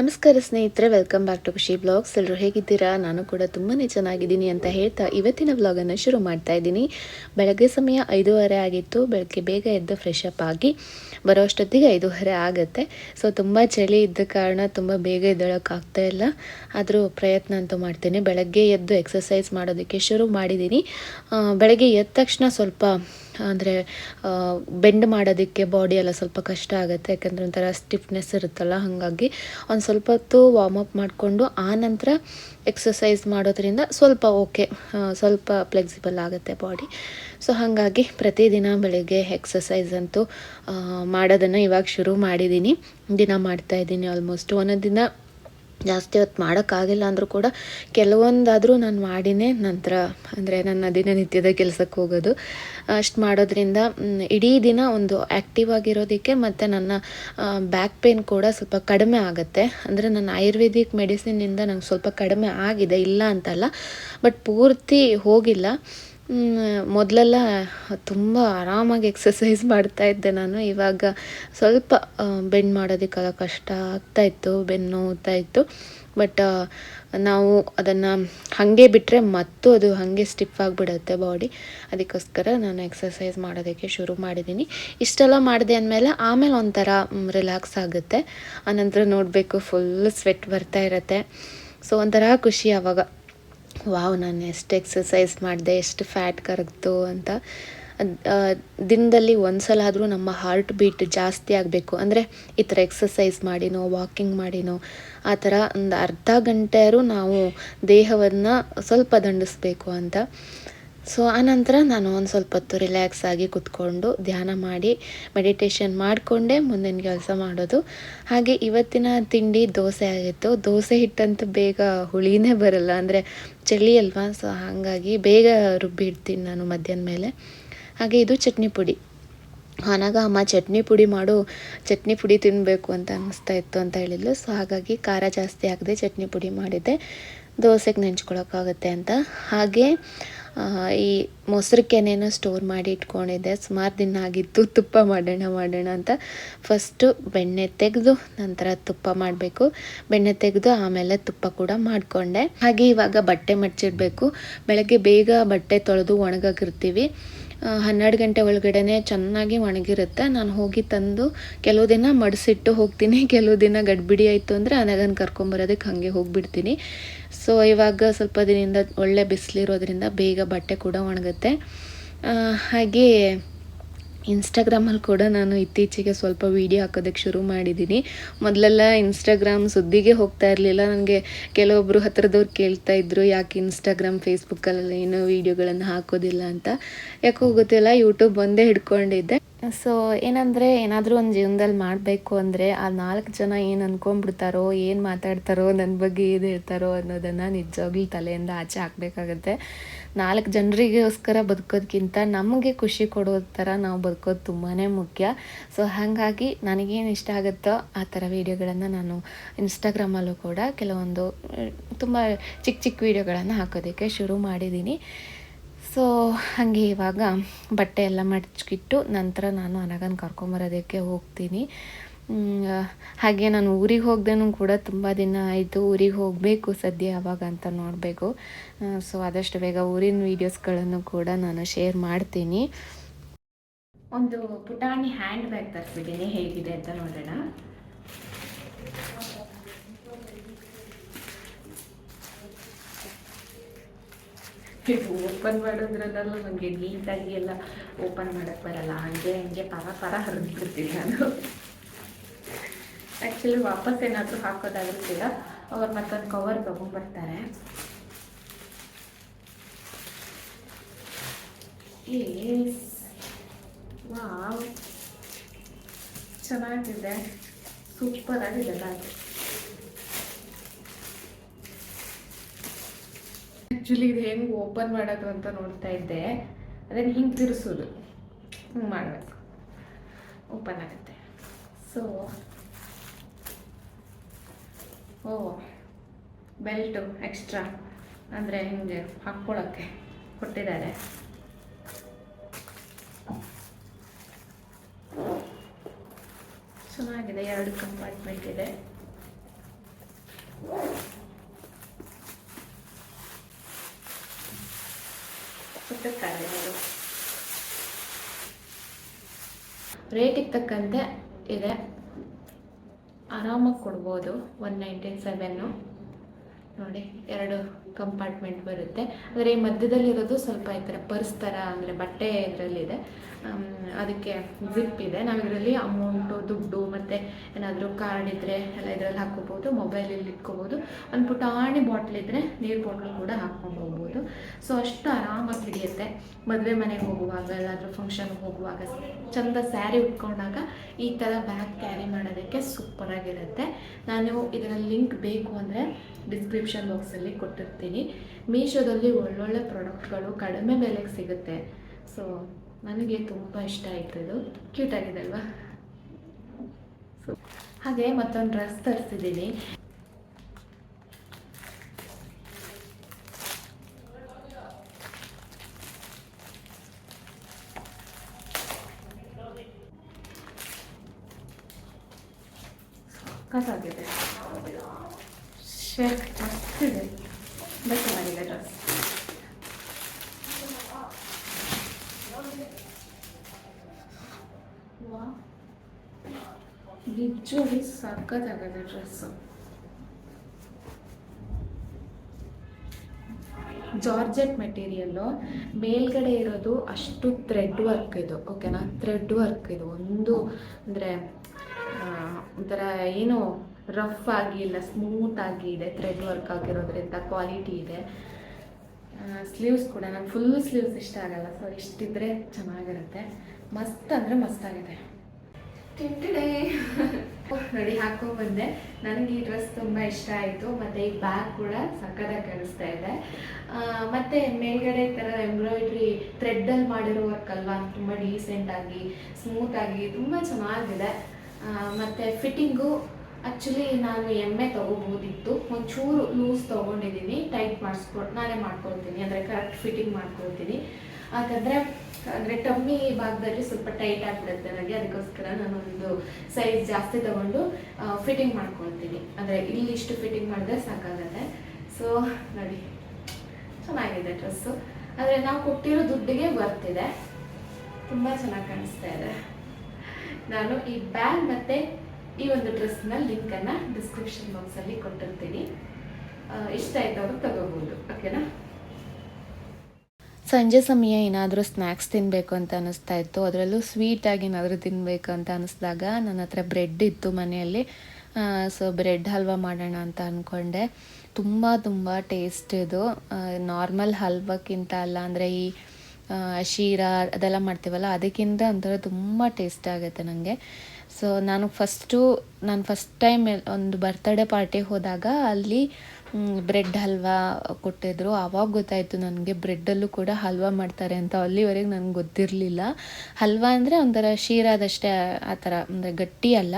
ನಮಸ್ಕಾರ ಸ್ನೇಹಿತರೆ welcome back to Khushi blogs ಎಲ್ಲರೂ ಹೇಗಿದ್ದೀರಾ? ನಾನು ಕೂಡ ತುಂಬಾ ಚೆನ್ನಾಗಿದ್ದೀನಿ ಅಂತ ಹೇಳ್ತಾ ಇವತ್ತಿನ ವ್ಲಾಗನ್ನು ಶುರು ಮಾಡ್ತಾ ಇದ್ದೀನಿ. ಬೆಳಗ್ಗೆ ಸಮಯ ಐದೂವರೆ ಆಗಿತ್ತು. ಬೆಳಗ್ಗೆ ಬೇಗ ಎದ್ದು ಫ್ರೆಶ್ ಅಪ್ ಆಗಿ ಬರೋ ಅಷ್ಟೊತ್ತಿಗೆ ಐದೂವರೆ ಆಗುತ್ತೆ. ಸೊ ತುಂಬ ಚಳಿ ಇದ್ದ ಕಾರಣ ತುಂಬ ಬೇಗ ಎದ್ದೇಳೋಕ್ಕಾಗ್ತಾ ಇಲ್ಲ. ಆದರೂ ಪ್ರಯತ್ನ ಅಂತೂ ಮಾಡ್ತೀನಿ. ಬೆಳಗ್ಗೆ ಎದ್ದು ಎಕ್ಸಸೈಸ್ ಮಾಡೋದಕ್ಕೆ ಶುರು ಮಾಡಿದ್ದೀನಿ. ಬೆಳಗ್ಗೆ ಎದ್ದ ತಕ್ಷಣ ಸ್ವಲ್ಪ ಅಂದರೆ ಬೆಂಡ್ ಮಾಡೋದಕ್ಕೆ ಬಾಡಿ ಎಲ್ಲ ಸ್ವಲ್ಪ ಕಷ್ಟ ಆಗುತ್ತೆ, ಯಾಕಂದರೆ ಒಂಥರ ಸ್ಟಿಫ್ನೆಸ್ ಇರುತ್ತಲ್ಲ, ಹಾಗಾಗಿ ಒಂದು ಸ್ವಲ್ಪ ಹೊತ್ತು ವಾರ್ಮ್ ಅಪ್ ಮಾಡಿಕೊಂಡು, ಆ ನಂತರ ಎಕ್ಸಸೈಸ್ ಮಾಡೋದ್ರಿಂದ ಸ್ವಲ್ಪ ಓಕೆ ಸ್ವಲ್ಪ ಫ್ಲೆಕ್ಸಿಬಲ್ ಆಗುತ್ತೆ ಬಾಡಿ ಸೊ ಹಾಗಾಗಿ ಪ್ರತಿದಿನ ಬೆಳಗ್ಗೆ ಎಕ್ಸಸೈಸ್ ಅಂತೂ ಮಾಡೋದನ್ನು ಇವಾಗ ಶುರು ಮಾಡಿದ್ದೀನಿ ದಿನ ಮಾಡ್ತಾಯಿದ್ದೀನಿ ಆಲ್ಮೋಸ್ಟ್ ಒಂದೊಂದು ದಿನ ಜಾಸ್ತಿ ಹೊತ್ತು ಮಾಡೋಕ್ಕಾಗಿಲ್ಲ ಅಂದರೂ ಕೂಡ ಕೆಲವೊಂದಾದರೂ ನಾನು ಮಾಡಿನೇ ನಂತರ, ಅಂದರೆ ನನ್ನ ದಿನನಿತ್ಯದ ಕೆಲಸಕ್ಕೆ ಹೋಗೋದು. ಅಷ್ಟು ಮಾಡೋದ್ರಿಂದ ಇಡೀ ದಿನ ಒಂದು ಆ್ಯಕ್ಟಿವ್ ಆಗಿರೋದಕ್ಕೆ ಮತ್ತು ನನ್ನ ಬ್ಯಾಕ್ ಪೇನ್ ಕೂಡ ಸ್ವಲ್ಪ ಕಡಿಮೆ ಆಗುತ್ತೆ. ಅಂದರೆ ನನ್ನ ಆಯುರ್ವೇದಿಕ್ ಮೆಡಿಸಿನಿಂದ ನಂಗೆ ಸ್ವಲ್ಪ ಕಡಿಮೆ ಆಗಿದೆ, ಇಲ್ಲ ಅಂತಲ್ಲ. ಬಟ್ ಪೂರ್ತಿ ಹೋಗಿಲ್ಲ. ಮೊದಲೆಲ್ಲ ತುಂಬ ಆರಾಮಾಗಿ ಎಕ್ಸಸೈಸ್ ಮಾಡ್ತಾ ಇದ್ದೆ ನಾನು. ಇವಾಗ ಸ್ವಲ್ಪ ಬೆಂಡ್ ಮಾಡೋದಕ್ಕೆಲ್ಲ ಕಷ್ಟ ಆಗ್ತಾ ಇತ್ತು, ಬೆನ್ನು ನೋವ್ತಾ ಇತ್ತು. ಬಟ್ ನಾವು ಅದನ್ನು ಹಾಗೆ ಬಿಟ್ಟರೆ ಮತ್ತು ಅದು ಹಾಗೆ ಸ್ಟಿಫ್ ಆಗಿಬಿಡುತ್ತೆ ಬಾಡಿ ಅದಕ್ಕೋಸ್ಕರ ನಾನು ಎಕ್ಸಸೈಸ್ ಮಾಡೋದಕ್ಕೆ ಶುರು ಮಾಡಿದ್ದೀನಿ. ಇಷ್ಟೆಲ್ಲ ಮಾಡಿದೆ ಅಂದಮೇಲೆ ಆಮೇಲೆ ಒಂಥರ ರಿಲ್ಯಾಕ್ಸ್ ಆಗುತ್ತೆ. ಆನಂತರ ನೋಡಬೇಕು ಫುಲ್ ಸ್ವೆಟ್ ಬರ್ತಾ ಇರುತ್ತೆ. ಸೊ ಒಂಥರ ಖುಷಿ ಆವಾಗ ವಾವ್, ನಾನು ಎಷ್ಟು ಎಕ್ಸಸೈಸ್ ಮಾಡಿದೆ, ಎಷ್ಟು ಫ್ಯಾಟ್ ಕರಗ್ತು ಅಂತ. ದಿನದಲ್ಲಿ ಒಂದು ಸಲ ಆದರೂ ನಮ್ಮ ಹಾರ್ಟ್ ಬೀಟ್ ಜಾಸ್ತಿ ಆಗಬೇಕು. ಅಂದರೆ ಈ ಥರ ಎಕ್ಸಸೈಸ್ ಮಾಡಿನೋ ವಾಕಿಂಗ್ ಮಾಡಿನೋ, ಆ ಥರ ಒಂದು ಅರ್ಧ ಗಂಟೆಯಾದ್ರೂ ನಾವು ದೇಹವನ್ನು ಸ್ವಲ್ಪ ದಂಡಿಸ್ಬೇಕು ಅಂತ. ಸೊ ಆನಂತರ ನಾನು ಒಂದು ಸ್ವಲ್ಪ ಹೊತ್ತು ರಿಲ್ಯಾಕ್ಸ್ ಆಗಿ ಕುತ್ಕೊಂಡು ಧ್ಯಾನ ಮಾಡಿ ಮೆಡಿಟೇಷನ್ ಮಾಡಿಕೊಂಡೇ, ಮುಂದಿನ ಕೆಲಸ ಮಾಡೋದು. ಹಾಗೆ ಇವತ್ತಿನ ತಿಂಡಿ ದೋಸೆ ಆಗಿತ್ತು. ದೋಸೆ ಹಿಟ್ಟಂತೂ ಬೇಗ ಹುಳಿನೇ ಬರಲ್ಲ, ಅಂದರೆ ಚಳಿ ಅಲ್ವಾ? ಸೊ ಹಾಗಾಗಿ ಬೇಗ ರುಬ್ಬಿ ಇಡ್ತೀನಿ ನಾನು ಮಧ್ಯಾಹ್ನ ಮೇಲೆ. ಹಾಗೆ ಇದು ಚಟ್ನಿ ಪುಡಿ. ಆನಾಗ ಅಮ್ಮ ಚಟ್ನಿ ಪುಡಿ ಮಾಡು, ಚಟ್ನಿ ಪುಡಿ ತಿನ್ನಬೇಕು ಅಂತ ಅನ್ನಿಸ್ತಾ ಇತ್ತು ಅಂತ ಹೇಳಿದ್ಲು. ಸೊ ಹಾಗಾಗಿ ಖಾರ ಜಾಸ್ತಿ ಆಗದೆ ಚಟ್ನಿ ಪುಡಿ ಮಾಡಿದ್ದೆ. ದೋಸೆಗೆ ನೆಂಚ್ಕೊಳಕ್ಕಾಗುತ್ತೆ ಅಂತ. ಹಾಗೆ ಈ ಮೊಸರು ಕೆನೆನೂ ಸ್ಟೋರ್ ಮಾಡಿ ಇಟ್ಕೊಂಡಿದ್ದೆ. ಸುಮಾರು ದಿನ ಆಗಿತ್ತು. ತುಪ್ಪ ಮಾಡೋಣ ಮಾಡೋಣ ಅಂತ. ಫಸ್ಟು ಬೆಣ್ಣೆ ತೆಗೆದು, ನಂತರ ತುಪ್ಪ ಮಾಡಬೇಕು. ಬೆಣ್ಣೆ ತೆಗೆದು ಆಮೇಲೆ ತುಪ್ಪ ಕೂಡ ಮಾಡಿಕೊಂಡೆ. ಹಾಗೆ ಇವಾಗ ಬಟ್ಟೆ ಮಡ್ಚಿಡಬೇಕು. ಬೆಳಗ್ಗೆ ಬೇಗ ಬಟ್ಟೆ ತೊಳೆದು ಒಣಗಾಗಿರ್ತೀವಿ ಹನ್ನೆರಡು ಗಂಟೆ ಒಳಗಡೆ ಚೆನ್ನಾಗಿ ಒಣಗಿರುತ್ತೆ. ನಾನು ಹೋಗಿ ತಂದು ಕೆಲವು ದಿನ ಮಡಿಸಿಟ್ಟು ಹೋಗ್ತೀನಿ. ಕೆಲವು ದಿನ ಗಡ್ಬಿಡಿ ಆಯಿತು ಅಂದರೆ ಅನಗನ್ ಕರ್ಕೊಂಬರೋದಕ್ಕೆ ಹಾಗೆ ಹೋಗಿಬಿಡ್ತೀನಿ. ಸೊ ಇವಾಗ ಸ್ವಲ್ಪ ದಿನದಿಂದ ಒಳ್ಳೆ ಬಿಸಿಲಿರೋದ್ರಿಂದ ಬೇಗ ಬಟ್ಟೆ ಕೂಡ ಒಣಗುತ್ತೆ. ಹಾಗೆ ಇನ್ಸ್ಟಾಗ್ರಾಮಲ್ಲಿ ಕೂಡ ನಾನು ಇತ್ತೀಚೆಗೆ ಸ್ವಲ್ಪ ವೀಡಿಯೋ ಹಾಕೋದಕ್ಕೆ ಶುರು ಮಾಡಿದ್ದೀನಿ. ಮೊದಲೆಲ್ಲ ಇನ್ಸ್ಟಾಗ್ರಾಮ್ ಸುದ್ದಿಗೆ ಹೋಗ್ತಾ ಇರಲಿಲ್ಲ. ನನಗೆ ಕೆಲವೊಬ್ಬರು ಹತ್ರದವ್ರು ಕೇಳ್ತಾ ಇದ್ರು, ಯಾಕೆ ಇನ್ಸ್ಟಾಗ್ರಾಮ್ ಫೇಸ್ಬುಕ್ಕಲ್ಲೆಲ್ಲ ಏನೋ ವೀಡಿಯೋಗಳನ್ನು ಹಾಕೋದಿಲ್ಲ ಅಂತ. ಯಾಕೋ ಗೊತ್ತಿಲ್ಲ ಯೂಟ್ಯೂಬ್ ಒಂದೇ ಹಿಡ್ಕೊಂಡಿದ್ದೆ. ಸೊ ಏನಂದರೆ ಏನಾದರೂ ಒಂದು ಜೀವನದಲ್ಲಿ ಮಾಡಬೇಕು ಅಂದರೆ ಆ ನಾಲ್ಕು ಜನ ಏನು ಅಂದ್ಕೊಂಡ್ಬಿಡ್ತಾರೋ ಏನು ಮಾತಾಡ್ತಾರೋ ನನ್ನ ಬಗ್ಗೆ ಏನು ಹೇಳ್ತಾರೋ ಅನ್ನೋದನ್ನು ನಿಜವಾಗ್ಲೂ ತಲೆಯಿಂದ ಆಚೆ ಹಾಕಬೇಕಾಗತ್ತೆ. ನಾಲ್ಕು ಜನರಿಗೋಸ್ಕರ ಬದುಕೋದಕ್ಕಿಂತ ನಮಗೆ ಖುಷಿ ಕೊಡೋ ಥರ ನಾವು ಬದುಕೋದು ತುಂಬಾ ಮುಖ್ಯ. ಸೊ ಹಾಗಾಗಿ ನನಗೇನು ಇಷ್ಟ ಆಗುತ್ತೋ ಆ ಥರ ವೀಡಿಯೋಗಳನ್ನು ನಾನು ಇನ್ಸ್ಟಾಗ್ರಾಮಲ್ಲೂ ಕೂಡ ಕೆಲವೊಂದು, ತುಂಬ ಚಿಕ್ಕ ಚಿಕ್ಕ ವೀಡಿಯೋಗಳನ್ನು ಹಾಕೋದಕ್ಕೆ ಶುರು ಮಾಡಿದ್ದೀನಿ ಸೊ ಹಾಗೆ ಇವಾಗ ಬಟ್ಟೆ ಎಲ್ಲ ಮಡಚ್ಕಿಟ್ಟು ನಂತರ ನಾನು ಅನಗನ್ ಕರ್ಕೊಂಬರೋದಕ್ಕೆ ಹೋಗ್ತೀನಿ. ಹಾಗೆ ನಾನು ಊರಿಗೆ ಹೋಗ್ದೇನೂ ಕೂಡ ತುಂಬ ದಿನ ಆಯಿತು ಊರಿಗೆ ಹೋಗಬೇಕು ಸದ್ಯ ಯಾವಾಗ ಅಂತ ನೋಡಬೇಕು. ಸೊ ಆದಷ್ಟು ಬೇಗ ಊರಿನ ವೀಡಿಯೋಸ್ಗಳನ್ನು ಕೂಡ ನಾನು ಶೇರ್ ಮಾಡ್ತೀನಿ. ಒಂದು ಪುಟಾಣಿ ಹ್ಯಾಂಡ್ ಬ್ಯಾಗ್ ತರಿಸಿದ್ದೀನಿ, ಹೇಗಿದೆ ಅಂತ ನೋಡೋಣ. ಓಪನ್ ಮಾಡೋದ್ರಲ್ಲೂ ನನಗೆ ನೀಟಾಗಿ ಎಲ್ಲ ಓಪನ್ ಮಾಡೋಕ್ಕೆ ಬರಲ್ಲ. ಹಂಗೆ ಹಂಗೆ ಪರ ಪರ ಹರಿದ್ಬಿಡ್ತೀನಿ ನಾನು. ಆ್ಯಕ್ಚುಲಿ ವಾಪಸ್ ಏನಾದರೂ ಹಾಕೋದಾಗುತ್ತಿಲ್ಲ ಅವ್ರು ಮತ್ತೊಂದು ಕವರ್ ತೊಗೊಂಡ್ಬರ್ತಾರೆ. ವಾವ್ ಚೆನ್ನಾಗಿದೆ. ಸೂಪರ್ ಆಗಿದೆ. ಆ್ಯಕ್ಚುಲಿ ಇದು ಹೆಂಗೆ ಓಪನ್ ಮಾಡೋದು ಅಂತ ನೋಡ್ತಾ ಇದ್ದೆ. ಅದನ್ನು ಹಿಂಗೆ ತಿರ್ಸೋದು. ಹಿಂಗೆ ಮಾಡಬೇಕು. ಓಪನ್ ಆಗುತ್ತೆ. ಸೊ ಓ ಬೆಲ್ಟು ಎಕ್ಸ್ಟ್ರಾ ಅಂದರೆ ಹಿಂಗೆ ಹಾಕ್ಕೊಳ್ಳೋಕ್ಕೆ ಕೊಟ್ಟಿದ್ದಾರೆ. ಚೆನ್ನಾಗಿದೆ. ಎರಡು ಕಂಪಾರ್ಟ್ಮೆಂಟ್ ಇದೆ. ಕಡಿಮೆ ಇದು ರೇಟಿಗೆ ತಕ್ಕಂತೆ ಇದೆ. ಆರಾಮಾಗಿ ಕೊಡ್ಬೋದು ಒನ್ ನೈಂಟಿ ಸೆವೆನ್ನು ನೋಡಿ, ಎರಡು ಕಂಪಾರ್ಟ್ಮೆಂಟ್ ಬರುತ್ತೆ. ಆದರೆ ಈ ಮಧ್ಯದಲ್ಲಿರೋದು ಸ್ವಲ್ಪ ಈ ಥರ ಪರ್ಸ್ ಥರ ಅಂದರೆ ಬಟ್ಟೆ ಇದರಲ್ಲಿದೆ ಅದಕ್ಕೆ ಜಿಪ್ ಇದೆ. ನಾವು ಇದರಲ್ಲಿ ಅಮೌಂಟು ದುಡ್ಡು ಮತ್ತು ಏನಾದರೂ ಕಾರ್ಡ್ ಇದ್ದರೆ ಎಲ್ಲ ಇದರಲ್ಲಿ ಹಾಕ್ಕೋಬೋದು. ಮೊಬೈಲಲ್ಲಿ ಇಟ್ಕೋಬೋದು. ಒಂದು ಪುಟಾಣಿ ಬಾಟ್ಲ್ ಇದ್ದರೆ ನೀರು ಬಾಟ್ಲು ಕೂಡ ಹಾಕ್ಕೊಂಡು ಹೋಗ್ಬೋದು. ಸೊ ಅಷ್ಟು ಆರಾಮಾಗಿ ಹಿಡಿಯುತ್ತೆ. ಮದುವೆ ಮನೆಗೆ ಹೋಗುವಾಗ ಎಲ್ಲಾದರೂ ಫಂಕ್ಷನ್ಗೆ ಹೋಗುವಾಗ, ಚಂದ ಸ್ಯಾರಿ ಉಟ್ಕೊಂಡಾಗ ಈ ಥರ ಬ್ಯಾಗ್ ಕ್ಯಾರಿ ಮಾಡೋದಕ್ಕೆ ಸೂಪರಾಗಿರುತ್ತೆ. ನಾನು ಇದರ ಲಿಂಕ್ ಬೇಕು ಅಂದರೆ ಡಿಸ್ಕ್ರಿಪ್ಷನ್ ಬಾಕ್ಸಲ್ಲಿ ಕೊಟ್ಟಿರ್ತೀನಿ. ಮೀಶೋದಲ್ಲಿ ಒಳ್ಳೊಳ್ಳೆ ಪ್ರಾಡಕ್ಟ್ಗಳು ಕಡಿಮೆ ಬೆಲೆಗೆ ಸಿಗುತ್ತೆ. ಸೊ ನನಗೆ ತುಂಬ ಇಷ್ಟ ಆಯಿತು ಇದು. ಕ್ಯೂಟ್ ಆಗಿದೆ ಅಲ್ವಾ? ಸೊ ಹಾಗೆ ಮತ್ತೊಂದು ಡ್ರೆಸ್ ತರಿಸಿದ್ದೀನಿ. ಕಸಾಗಿದೆ ಶರ್ಟ್ ಮಸ್ತಿದೆ. ತುಂಬ ಚೆನ್ನಾಗಿದೆ ಡ್ರೆಸ್ ಸಖತ್ತಾಗಿದೆ ಡ್ರೆಸ್ಸು ಜಾರ್ಜೆಟ್ ಮೆಟೀರಿಯಲ್ಲು ಮೇಲ್ಗಡೆ ಇರೋದು ಅಷ್ಟು ಥ್ರೆಡ್ ವರ್ಕ್ ಇದು ಓಕೆನಾ ಥ್ರೆಡ್ ವರ್ಕ್ ಇದು. ಒಂದು ಅಂದರೆ ಒಂಥರ ಏನು ರಫ್ ಆಗಿ ಇಲ್ಲ ಸ್ಮೂತ್ ಆಗಿ ಇದೆ ಥ್ರೆಡ್ ವರ್ಕ್ ಆಗಿರೋದ್ರಿಂದ ಕ್ವಾಲಿಟಿ ಇದೆ. ಸ್ಲೀವ್ಸ್ ಕೂಡ, ನಂಗೆ ಫುಲ್ ಸ್ಲೀವ್ಸ್ ಇಷ್ಟ ಆಗಲ್ಲ ಸೊ ಇಷ್ಟಿದ್ರೆ ಚೆನ್ನಾಗಿರುತ್ತೆ. ಮಸ್ತ್ ಅಂದರೆ ಮಸ್ತಾಗಿದೆ ಟಿಂಟಿಡೇ ನೋಡಿ, ಹಾಕೋ ಬಂದೆ ನನಗೆ ಈ ಡ್ರೆಸ್ ತುಂಬ ಇಷ್ಟ ಆಯಿತು. ಮತ್ತು ಈ ಬ್ಯಾಗ್ ಕೂಡ ಸಕ್ಕದಾಗಿ ಕಾಣಿಸ್ತಾ ಇದೆ. ಮತ್ತು ಮೇಲ್ಗಡೆ ಥರ ಎಂಬ್ರಾಯ್ಡ್ರಿ ಥ್ರೆಡ್ಡಲ್ಲಿ ಮಾಡಿರೋ ವರ್ಕ್ ಅಲ್ವಾ? ತುಂಬ ಡೀಸೆಂಟಾಗಿ ಸ್ಮೂತಾಗಿ ತುಂಬ ಚೆನ್ನಾಗಿದೆ. ಮತ್ತು ಫಿಟ್ಟಿಂಗು ಆ್ಯಕ್ಚುಲಿ ನಾನು ಎಮ್ಮೆ ತೊಗೋಬೋದಿತ್ತು ಒಂಚೂರು ಲೂಸ್ ತೊಗೊಂಡಿದ್ದೀನಿ. ಟೈಟ್ ಮಾಡಿಸ್ಕೊಟ್ಟು ನಾನೇ ಮಾಡ್ಕೊಳ್ತೀನಿ. ಅಂದರೆ ಕರೆಕ್ಟ್ ಫಿಟ್ಟಿಂಗ್ ಮಾಡ್ಕೊಳ್ತೀನಿ. ಯಾಕಂದರೆ ಅಂದರೆ ಟಮ್ಮಿ ಭಾಗದಲ್ಲಿ ಸ್ವಲ್ಪ ಟೈಟ್ ಆಗಿಬಿಡುತ್ತೆ. ನನಗೆ ಅದಕ್ಕೋಸ್ಕರ ನಾನು ಒಂದು ಸೈಜ್ ಜಾಸ್ತಿ ತಗೊಂಡು ಫಿಟ್ಟಿಂಗ್ ಮಾಡ್ಕೊಳ್ತೀನಿ. ಅಂದರೆ ಇಲ್ಲಿ ಇಷ್ಟು ಫಿಟ್ಟಿಂಗ್ ಮಾಡಿದ್ರೆ ಸಾಕಾಗತ್ತೆ. ಸೊ ನೋಡಿ. ಚೆನ್ನಾಗಿದೆ ಡ್ರೆಸ್ಸು ಆದರೆ ನಾವು ಕೊಟ್ಟಿರೋ ದುಡ್ಡಿಗೆ ಬರ್ತಿದೆ ತುಂಬ ಚೆನ್ನಾಗಿ ಕಾಣಿಸ್ತಾ ಇದೆ. ನಾನು ಈ ಬ್ಯಾಗ್ ಮತ್ತು ಈ ಒಂದು ಡ್ರೆಸ್ನ ಲಿಂಕನ್ನು ಡಿಸ್ಕ್ರಿಪ್ಷನ್ ಬಾಕ್ಸಲ್ಲಿ ಕೊಟ್ಟಿರ್ತೀನಿ. ಇಷ್ಟ ಇಷ್ಟ ಅವರು ತಗೋಬೋದು. ಓಕೆನಾ ಸಂಜೆ ಸಮಯ ಏನಾದರೂ ಸ್ನ್ಯಾಕ್ಸ್ ತಿನ್ನಬೇಕು ಅಂತ ಅನ್ನಿಸ್ತಾ ಇತ್ತು. ಅದರಲ್ಲೂ ಸ್ವೀಟಾಗಿ ಏನಾದರೂ ತಿನ್ನಬೇಕು ಅಂತ ಅನ್ನಿಸ್ದಾಗ ನನ್ನ ಹತ್ರ ಬ್ರೆಡ್ ಇತ್ತು ಮನೆಯಲ್ಲಿ. ಸೊ ಬ್ರೆಡ್ ಹಲ್ವಾ ಮಾಡೋಣ ಅಂತ ಅಂದ್ಕೊಂಡೆ ತುಂಬ ತುಂಬ ಟೇಸ್ಟ್ ಇದು. ನಾರ್ಮಲ್ ಹಲ್ವಕ್ಕಿಂತ ಅಲ್ಲ, ಅಂದರೆ ಈ ಶೀರಾ ಅದೆಲ್ಲ ಮಾಡ್ತೀವಲ್ಲ, ಅದಕ್ಕಿಂತ ಒಂಥರ ತುಂಬ ಟೇಸ್ಟ್ ಆಗುತ್ತೆ ನನಗೆ ಸೊ ನಾನು ಫಸ್ಟು ನಾನು ಫಸ್ಟ್ ಟೈಮ್ ಒಂದು ಬರ್ತ್ಡೇ ಪಾರ್ಟಿಗೆ ಹೋದಾಗ ಅಲ್ಲಿ ಬ್ರೆಡ್ ಹಲ್ವಾ ಕೊಟ್ಟಿದ್ರು. ಆವಾಗ ಗೊತ್ತಾಯಿತು ನನಗೆ ಬ್ರೆಡ್ಡಲ್ಲೂ ಕೂಡ ಹಲ್ವಾ ಮಾಡ್ತಾರೆ ಅಂತ. ಅಲ್ಲಿವರೆಗೆ ನನಗೆ ಗೊತ್ತಿರಲಿಲ್ಲ. ಹಲ್ವಾ ಅಂದರೆ ಒಂಥರ ಶೀರಾದಷ್ಟೇ, ಆ ಥರ ಅಂದರೆ ಗಟ್ಟಿ ಅಲ್ಲ.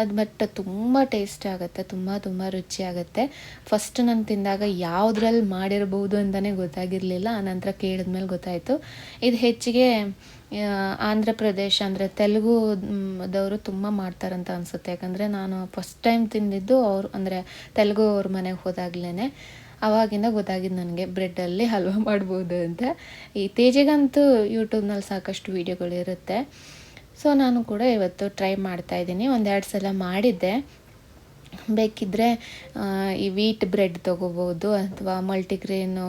ಅದು ಬಟ್ ತುಂಬ ಟೇಸ್ಟ್ ಆಗುತ್ತೆ, ತುಂಬ ತುಂಬ ರುಚಿ ಆಗುತ್ತೆ. ಫಸ್ಟ್ ನಾನು ತಿಂದಾಗ ಯಾವುದ್ರಲ್ಲಿ ಮಾಡಿರ್ಬೋದು ಅಂತಲೇ ಗೊತ್ತಾಗಿರಲಿಲ್ಲ. ಆನಂತರ ಕೇಳಿದ್ಮೇಲೆ ಗೊತ್ತಾಯಿತು. ಇದು ಹೆಚ್ಚಿಗೆ ಆಂಧ್ರ ಪ್ರದೇಶ ಅಂದರೆ ತೆಲುಗು ಮ್, ದವರು ತುಂಬ ಮಾಡ್ತಾರಂತ ಅನಿಸುತ್ತೆ. ಯಾಕಂದರೆ ನಾನು ಫಸ್ಟ್ ಟೈಮ್ ತಿಂದಿದ್ದು ಅವ್ರು ಅಂದರೆ ತೆಲುಗು ಅವ್ರ ಮನೆಗೆ ಹೋದಾಗ್ಲೇ ಅವಾಗಿಂದ ಗೊತ್ತಾಗಿದ್ದು ನನಗೆ ಬ್ರೆಡ್ಡಲ್ಲಿ ಹಲ್ವಾ ಮಾಡ್ಬೋದು ಅಂತ. ಈ ತೇಜಿಗಂತೂ ಯೂಟ್ಯೂಬ್ನಲ್ಲಿ ಸಾಕಷ್ಟು ವೀಡಿಯೋಗಳಿರುತ್ತೆ ಸೊ ನಾನು ಕೂಡ ಇವತ್ತು ಟ್ರೈ ಮಾಡ್ತಾ ಇದ್ದೀನಿ. ಒಂದೆರಡು ಸಲ ಮಾಡಿದ್ದೆ. ಬೇಕಿದ್ದರೆ ಈ ವೀಟ್ ಬ್ರೆಡ್ ತೊಗೋಬೋದು ಅಥವಾ ಮಲ್ಟಿಗ್ರೇನು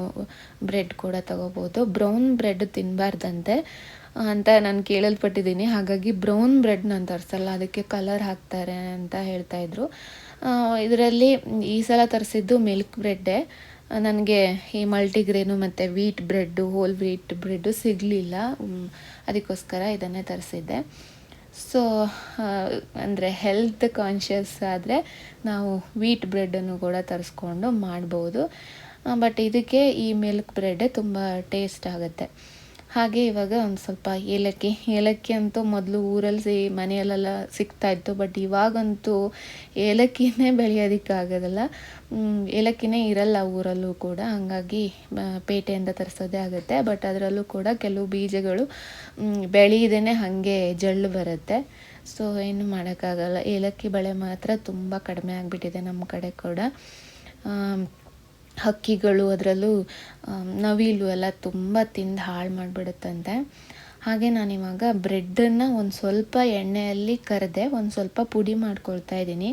ಬ್ರೆಡ್ ಕೂಡ ತೊಗೋಬೋದು. ಬ್ರೌನ್ ಬ್ರೆಡ್ ತಿನ್ನಬಾರ್ದಂತೆ ಅಂತ ನಾನು ಕೇಳಲ್ಪಟ್ಟಿದ್ದೀನಿ. ಹಾಗಾಗಿ ಬ್ರೌನ್ ಬ್ರೆಡ್ ನಾನು ತರಿಸಲ್ಲ, ಅದಕ್ಕೆ ಕಲರ್ ಹಾಕ್ತಾರೆ ಅಂತ ಹೇಳ್ತಾ ಇದ್ರು. ಇದರಲ್ಲಿ ಈ ಸಲ ತರಿಸಿದ್ದು ಮಿಲ್ಕ್ ಬ್ರೆಡ್ಡೇ. ನನಗೆ ಈ ಮಲ್ಟಿಗ್ರೇನು ಮತ್ತು wheat bread, whole wheat bread ಸಿಗಲಿಲ್ಲ. ಅದಕ್ಕೋಸ್ಕರ ಇದನ್ನೇ ತರಿಸಿದ್ದೆ. ಸೊ ಅಂದರೆ ಹೆಲ್ತ್ ಕಾನ್ಷಿಯಸ್ ಆದರೆ ನಾವು ವೀಟ್ ಬ್ರೆಡ್ಡನ್ನು ಕೂಡ ತರಿಸ್ಕೊಂಡು ಮಾಡ್ಬೋದು. ಬಟ್ ಇದಕ್ಕೆ ಈ ಮಿಲ್ಕ್ ಬ್ರೆಡ್ಡೇ ತುಂಬ ಟೇಸ್ಟ್ ಆಗುತ್ತೆ. ಹಾಗೆ ಇವಾಗ ಒಂದು ಸ್ವಲ್ಪ ಏಲಕ್ಕಿ ಏಲಕ್ಕಿ ಅಂತೂ ಮೊದಲು ಊರಲ್ಲಿ ಮನೆಯಲ್ಲೆಲ್ಲ ಸಿಗ್ತಾ ಇತ್ತು. ಬಟ್ ಇವಾಗಂತೂ ಏಲಕ್ಕಿನೇ ಬೆಳೆಯೋದಕ್ಕಾಗೋದಲ್ಲ. ಏಲಕ್ಕಿನೇ ಇರಲ್ಲ ಊರಲ್ಲೂ ಕೂಡ. ಹಾಗಾಗಿ ಪೇಟೆಯಿಂದ ತರಿಸೋದೇ ಆಗುತ್ತೆ. ಬಟ್ ಅದರಲ್ಲೂ ಕೂಡ ಕೆಲವು ಬೀಜಗಳು ಬೆಳೆಯದೇ ಹಾಗೆ ಜಳ್ಳು ಬರುತ್ತೆ. ಸೊ ಏನು ಮಾಡೋಕ್ಕಾಗಲ್ಲ. ಏಲಕ್ಕಿ ಬೆಳೆ ಮಾತ್ರ ತುಂಬ ಕಡಿಮೆ ಆಗಿಬಿಟ್ಟಿದೆ ನಮ್ಮ ಕಡೆ ಕೂಡ. ಹಕ್ಕಿಗಳು ಅದರಲ್ಲೂ ನವಿಲು ಎಲ್ಲ ತುಂಬ ತಿಂದು ಹಾಳು ಮಾಡಿಬಿಡುತ್ತಂತೆ. ಹಾಗೆ ನಾನಿವಾಗ ಬ್ರೆಡ್ಡನ್ನು ಒಂದು ಸ್ವಲ್ಪ ಎಣ್ಣೆಯಲ್ಲಿ ಕರೆದೆ ಒಂದು ಸ್ವಲ್ಪ ಪುಡಿ ಮಾಡ್ಕೊಳ್ತಾ ಇದ್ದೀನಿ,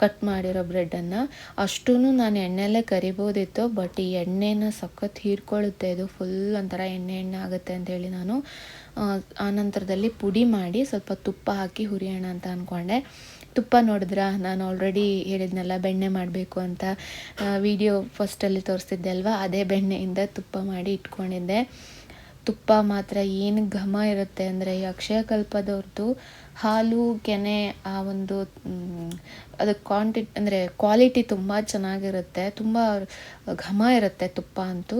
ಕಟ್ ಮಾಡಿರೋ ಬ್ರೆಡ್ಡನ್ನು ಅಷ್ಟೂ ನಾನು ಎಣ್ಣೆಯಲ್ಲೇ ಕರಿಬೋದಿತ್ತು, ಬಟ್ ಈ ಎಣ್ಣೆನ ಸಖತ್ ಹೀರ್ಕೊಳ್ಳುತ್ತೆ ಇದು. ಫುಲ್ ಒಂಥರ ಎಣ್ಣೆ ಎಣ್ಣೆ ಆಗುತ್ತೆ ಅಂತೇಳಿ ನಾನು, ಆ ನಂತರದಲ್ಲಿ ಪುಡಿ ಮಾಡಿ ಸ್ವಲ್ಪ ತುಪ್ಪ ಹಾಕಿ ಹುರಿಯೋಣ ಅಂತ ಅಂದ್ಕೊಂಡೆ ತುಪ್ಪ ನೋಡಿದ್ರ? ನಾನು ಆಲ್ರೆಡಿ ಹೇಳಿದ್ನಲ್ಲ, ಬೆಣ್ಣೆ ಮಾಡಬೇಕು ಅಂತ. ವಿಡಿಯೋ ಫಸ್ಟಲ್ಲಿ ತೋರಿಸ್ತಿದ್ದೆ ಅಲ್ವಾ? ಅದೇ ಬೆಣ್ಣೆಯಿಂದ ತುಪ್ಪ ಮಾಡಿ ಇಟ್ಕೊಂಡಿದ್ದೆ. ತುಪ್ಪ ಮಾತ್ರ ಏನು ಘಮ ಇರುತ್ತೆ ಅಂದರೆ, ಈ ಅಕ್ಷಯ ಹಾಲು, ಕೆನೆ, ಆ ಒಂದು ಅದು ಕ್ವಾಂಟಿ ಅಂದರೆ ಕ್ವಾಲಿಟಿ ತುಂಬ ಚೆನ್ನಾಗಿರುತ್ತೆ. ತುಂಬ ಘಮ ಇರುತ್ತೆ ತುಪ್ಪ ಅಂತೂ.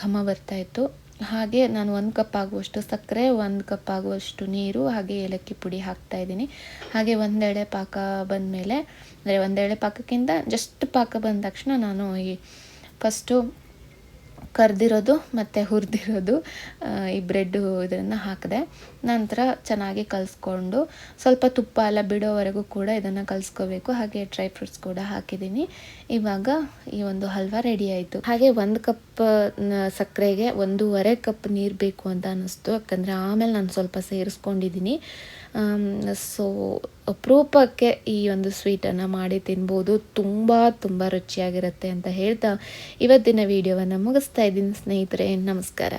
ಘಮ ಬರ್ತಾಯಿತ್ತು ಹಾಗೆ ನಾನು ಒಂದು ಕಪ್ ಆಗುವಷ್ಟು ಸಕ್ಕರೆ, ಒಂದು ಕಪ್ ಆಗುವಷ್ಟು ನೀರು, ಹಾಗೆ ಏಲಕ್ಕಿ ಪುಡಿ ಹಾಕ್ತಾ ಇದ್ದೀನಿ. ಹಾಗೆ ಒಂದೆಳೆ ಪಾಕ ಬಂದಮೇಲೆ, ಅಂದರೆ ಒಂದೆಳೆ ಪಾಕಕ್ಕಿಂತ ಜಸ್ಟ್ ಪಾಕ ಬಂದ ತಕ್ಷಣ ನಾನು ಈ ಫಸ್ಟು ಕರೆದಿರೋದು ಮತ್ತು ಹುರಿದಿರೋದು ಈ ಬ್ರೆಡ್ಡು ಇದನ್ನು ಹಾಕಿದೆ. ನಂತರ ಚೆನ್ನಾಗಿ ಕಲಿಸ್ಕೊಂಡು ಸ್ವಲ್ಪ ತುಪ್ಪ ಎಲ್ಲ ಬಿಡೋವರೆಗೂ ಕೂಡ ಇದನ್ನು ಕಲಿಸ್ಕೋಬೇಕು. ಹಾಗೆ ಡ್ರೈ ಫ್ರೂಟ್ಸ್ ಕೂಡ ಹಾಕಿದ್ದೀನಿ ಇವಾಗ ಈ ಒಂದು ಹಲ್ವಾ ರೆಡಿ ಆಯಿತು. ಹಾಗೆ ಒಂದು ಕಪ್ ಸಕ್ಕರೆಗೆ ಒಂದೂವರೆ ಕಪ್ ನೀರು ಬೇಕು ಅಂತ ಅನ್ನಿಸ್ತು ಯಾಕಂದರೆ ಆಮೇಲೆ ನಾನು ಸ್ವಲ್ಪ ಸೇರಿಸ್ಕೊಂಡಿದ್ದೀನಿ ಸೊ ಅಪರೂಪಕ್ಕೆ ಈ ಒಂದು ಸ್ವೀಟನ್ನು ಮಾಡಿ ತಿನ್ಬೋದು. ತುಂಬ ತುಂಬ ರುಚಿಯಾಗಿರುತ್ತೆ ಅಂತ ಹೇಳ್ತಾ ಇವತ್ತಿನ ವಿಡಿಯೋವನ್ನು ಮುಗಿಸ್ತಾ ಇದ್ದೀನಿ ಸ್ನೇಹಿತರೆ. ನಮಸ್ಕಾರ.